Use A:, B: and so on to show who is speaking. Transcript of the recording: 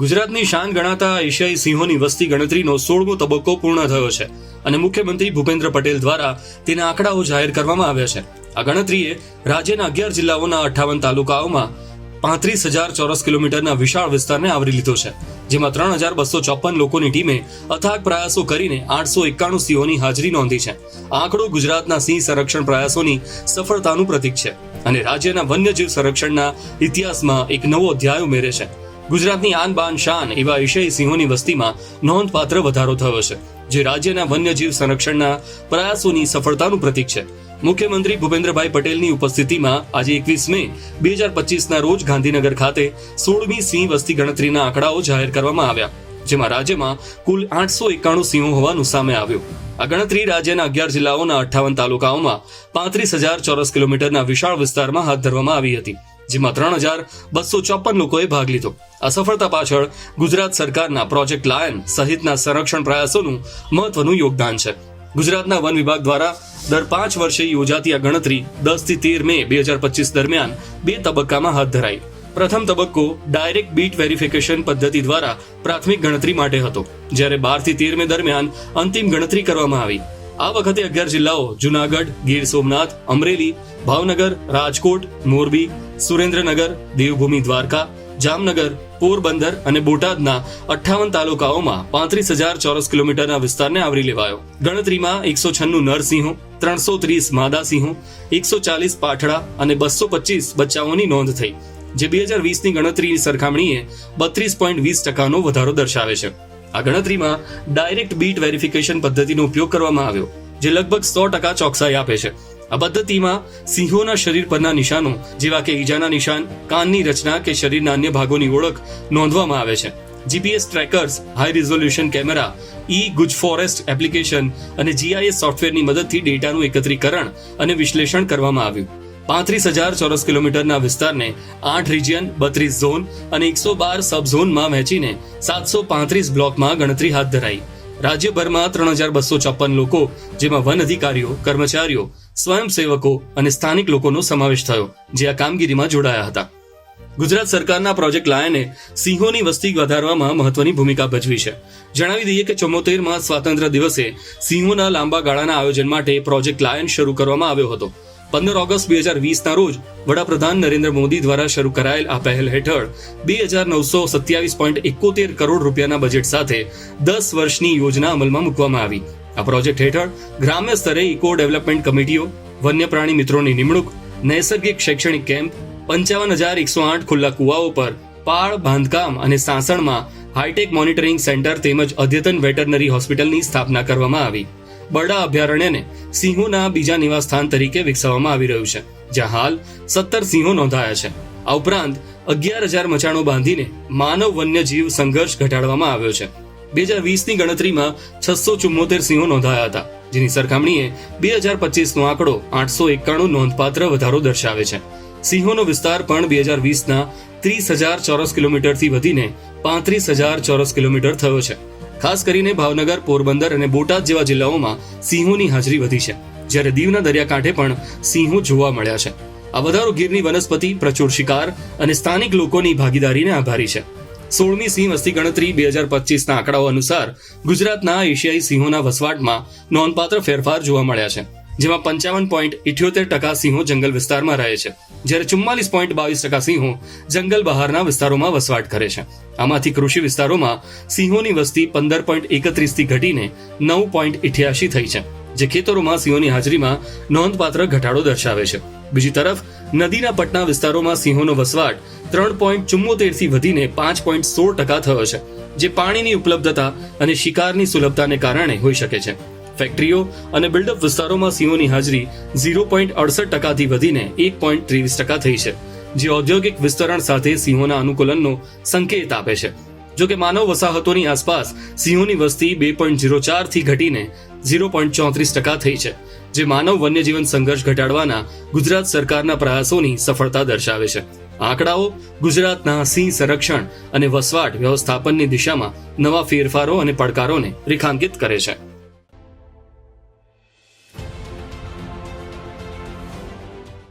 A: ગુજરાતની શાન ગણાતા એશિયાઈ સિંહોની વસ્તી ગણતરીનો સોળમો તબક્કો પૂર્ણ થયો છે અને મુખ્યમંત્રી ભૂપેન્દ્ર પટેલ દ્વારા તેના આંકડાઓ જાહેર કરવામાં આવ્યા છે. આ ગણતરીએ રાજ્યના અગિયાર જિલ્લાઓના અઠ્ઠાવન તાલુકાઓમાં પાંત્રીસ હજાર ચોરસ કિલોમીટરના વિશાળ વિસ્તારને આવરી લીધો છે, જેમાં ત્રણ હજાર બસો ચોપન લોકોની ટીમે અથાગ પ્રયાસો કરીને આઠસો એકાણું સિંહોની હાજરી નોંધી છે. આંકડો ગુજરાતના સિંહ સંરક્ષણ પ્રયાસોની સફળતાનું પ્રતીક છે અને રાજ્યના વન્યજીવ સંરક્ષણના ઇતિહાસમાં એક નવો અધ્યાય ઉમેરે છે. ગુજરાતની આન બાન શાન એવા એશિયાઈ સિંહોની વસ્તીમાં નોંધપાત્ર વધારો થયો છે, જે રાજ્યના વન્યજીવ સંરક્ષણના પ્રયાસોની સફળતાનું પ્રતીક છે. મુખ્યમંત્રી ભૂપેન્દ્રભાઈ પટેલની ઉપસ્થિતિમાં આજે એકવીસ મે બે હજાર પચીસના રોજ ગાંધીનગર ખાતે સોળમી સિંહ વસ્તી ગણતરીના આંકડાઓ જાહેર કરવામાં આવ્યા, જેમાં રાજ્યમાં કુલ આઠસો એકાણું સિંહો હોવાનું સામે આવ્યું. આ ગણતરી રાજ્યના અગિયાર જિલ્લાઓના અઠ્ઠાવન તાલુકાઓમાં પાંત્રીસ હજાર ચોરસ કિલોમીટરના વિશાળ વિસ્તારમાં હાથ ધરવામાં આવી હતી. જેમાં ત્રણ હજાર બસો ચોપન લોકોએ ભાગ લીધો. આ પાછળ ગુજરાત સરકારના પ્રોજેક્ટ લાયન સહિતના સંરક્ષણ પ્રયાસોનું મહત્વનું યોગદાન છે. ગુજરાતના વન વિભાગ દ્વારા દર પાંચ વર્ષે યોજાતી આ ગણતરી દસથી તેર મે બે હજાર પચીસ દરમિયાન બે તબક્કામાં હાથ ધરાઈ. પ્રથમ તબક્કો ડાયરેક્ટ બીટ વેરિફિકેશન પદ્ધતિ દ્વારા પ્રાથમિક ગણતરી માટે હતો, જ્યારે બારથી તેર મે દરમિયાન અંતિમ ગણતરી કરવામાં આવી. આ વખતે અગિયાર જિલ્લાઓ જુનાગઢ, ગીર સોમનાથ, અમરેલી, ભાવનગર, રાજકોટ, મોરબી સુરેન્દ્રનગર, દેવભૂમિ દ્વારકા, જામનગર, પોરબંદર અને બોટાદના અઠ્ઠાવન તાલુકાઓમાં પાંત્રીસ હજાર ચોરસ કિલોમીટરના વિસ્તારને આવરી લેવાયો. ગણતરીમાં એકસો છન્નું નરસિંહો, ત્રણસો ત્રીસ માદા સિંહો એકસો ચાલીસ પાઠડા અને બસો પચીસ બચ્ચાઓની નોંધ થઈ, જે બે હજાર વીસની ગણતરીની સરખામણીએ બત્રીસ પોઈન્ટ વીસ ટકાનો વધારો દર્શાવે છે. આ ગણતરીમાં ડાયરેક્ટ બીટ વેરિફિકેશન પદ્ધતિનો ઉપયોગ કરવામાં આવ્યો, જે લગભગ સો ટકા ચોકસાઈ આપે છે. આ પદ્ધતિમાં સિંહોના શરીર પરના નિશાનો, જેવા કે ઈજાના નિશાન, કાનની રચના કે શરીરના અન્ય ભાગોની ઓળખ નોંધવામાં આવે છે. GPS trackers, high resolution camera, e Guj forest application અને જીઆઈએસ સોફ્ટવેરની મદદથી ડેટાનું એકત્રીકરણ અને વિશ્લેષણ કરવામાં આવ્યું. પાંત્રીસ હજાર ચોરસ કિલોમીટરના વિસ્તારને આઠ રિજિયન, બત્રીસ ઝોન અને એકસો બાર સબ ઝોનમાં વહેંચીને સાતસો પાંત્રીસ બ્લોકમાં ગણતરી હાથ ધરાઈ. રાજ્યભરમાં ત્રણ હજાર બસો ચોપન લોકો, જેમાં વન અધિકારીઓ, કર્મચારીઓ સ્વયંસેવકો અને સ્થાનિક લોકોનો સમાવેશ થયો, જે આ કામગીરીમાં જોડાયા હતા. ગુજરાત સરકારના પ્રોજેક્ટ લાયને સિંહોની વસ્તી વધારવામાં મહત્વની ભૂમિકા ભજવી છે. જણાવી દઈએ કે ચોમોતેરમાં સ્વાતંત્ર્ય દિવસે સિંહોના લાંબા ગાળાના આયોજન માટે પ્રોજેક્ટ લાયન શરૂ કરવામાં આવ્યો હતો. પંદર ઓગસ્ટ બે હજાર વીસના રોજ વડાપ્રધાન નરેન્દ્ર મોદી દ્વારા શરૂ કરાયેલ આ પહેલ હેઠળ બે હજાર નવસો સત્યાવીસ પોઈન્ટ એકોતેર કરોડ રૂપિયાના બજેટ સાથે દસ વર્ષની યોજના અમલમાં મૂકવામાં આવી. આ પ્રોજેક્ટ હેઠળ ગ્રામ્ય સ્તરે ઇકો ડેવલપમેન્ટ કમિટીઓ વન્ય પ્રાણી મિત્રોની નિમણૂક, નૈસર્ગિક શૈક્ષણિક કેમ્પ, પંચાવન હજાર એકસો આઠ ખુલ્લા કુવાઓ પર પાળ, બાંધકામ અને સાસણમાં હાઈટેક મોનિટરિંગ સેન્ટર તેમજ અદ્યતન વેટરનરી હોસ્પિટલની સ્થાપના કરવામાં આવી. બરડા અભયારણ્યને સિંહોના બીજા નિવાસસ્થાન તરીકે વિકસાવવામાં આવી રહ્યું છે, જ્યાં હાલ સત્તર સિંહો નોંધાયા છે. આ ઉપરાંત અગિયાર હજાર મચાણો બાંધીને માનવ વન્યજીવ સંઘર્ષ ઘટાડવામાં આવ્યો છે. બે હજાર વીસની ગણતરીમાં છસો ચુમ્મોતેર સિંહો નોંધાયા હતા, જેની સરખામણીએ બે હજાર પચીસનો આંકડો આઠસો એકાણું નોંધપાત્ર વધારો દર્શાવે છે. સિંહોનો વિસ્તાર પણ બે હજાર વીસના ત્રીસ હજાર ચોરસ કિલોમીટરથી વધીને પાંત્રીસ હજાર ચોરસ કિલોમીટર થયો છે. ખાસ કરીને ભાવનગર, પોરબંદર અને બોટાદ જેવા જિલ્લાઓમાં સિંહોની હાજરી વધી છે, જ્યારે દીવના દરિયાકાંઠે પણ સિંહો જોવા મળ્યા છે. આ વધારો ગીરની વનસ્પતિ, પ્રચુર શિકાર અને સ્થાનિક લોકોની ભાગીદારીને આભારી છે. સોળમી સિંહ વસ્તી ગણતરી બે હજાર પચીસના આંકડાઓ અનુસાર ગુજરાતના એશિયાઈ સિંહોના વસવાટમાં નોંધપાત્ર ફેરફાર જોવા મળ્યા છે, જેમાં પંચાવન પોઈન્ટ ઇઠ્યોતેર ટકા સિંહો જંગલ વિસ્તારમાં રહે છે, જ્યારે ચુમ્માલીસ પોઈન્ટ બાવીસ ટકા સિંહો જંગલ બહારના વિસ્તારોમાં વસવાટ કરે છે. આમાંથી કૃષિ વિસ્તારોમાં સિંહોની વસ્તી પંદર પોઈન્ટ એકત્રીસથી ઘટીને નવ પોઈન્ટ ઇઠ્યાસી થઈ છે. જે ખેતરોમાં સિંહોની હાજરીમાં નોંધપાત્ર ઘટાડો દર્શાવે છે. બીજી તરફ, નદીના પટના વિસ્તારોમાં સિંહોનો વસવાટ ત્રણ પોઈન્ટ ચુમ્મોતેરથી વધીને પાંચ પોઈન્ટ સોળ ટકા થયો છે, જે પાણીની ઉપલબ્ધતા અને શિકારની સુલભતાને કારણે હોઈ શકે છે. ફેક્ટરીઓ અને બિલ્ડઅપ વિસ્તારોમાં સિંહોની હાજરી ઝીરો પોઈન્ટ અડસઠ ટકાથી વધીને એક પોઈન્ટ ત્રેવીસ ટકા થઈ છે, જે ઔદ્યોગિક વિસ્તરણ સાથે સિંહોના અનુકૂલનનો સંકેત આપે છે. જો કે માનવ વસાહતોની આસપાસ સિંહોની વસ્તી બે પોઈન્ટ ઝીરો ચારથી ઘટીને ઝીરો પોઈન્ટ ચોત્રીસ ટકા થઈ છે, જે માનવ વન્યજીવન સંઘર્ષ ઘટાડવાના ગુજરાત સરકારના પ્રયાસોની સફળતા દર્શાવે છે. આંકડાઓ, ગુજરાતના સિંહ સંરક્ષણ અને વસવાટ વ્યવસ્થાપનની દિશામાં નવા ફેરફારો અને પડકારોને રેખાંકિત કરે છે.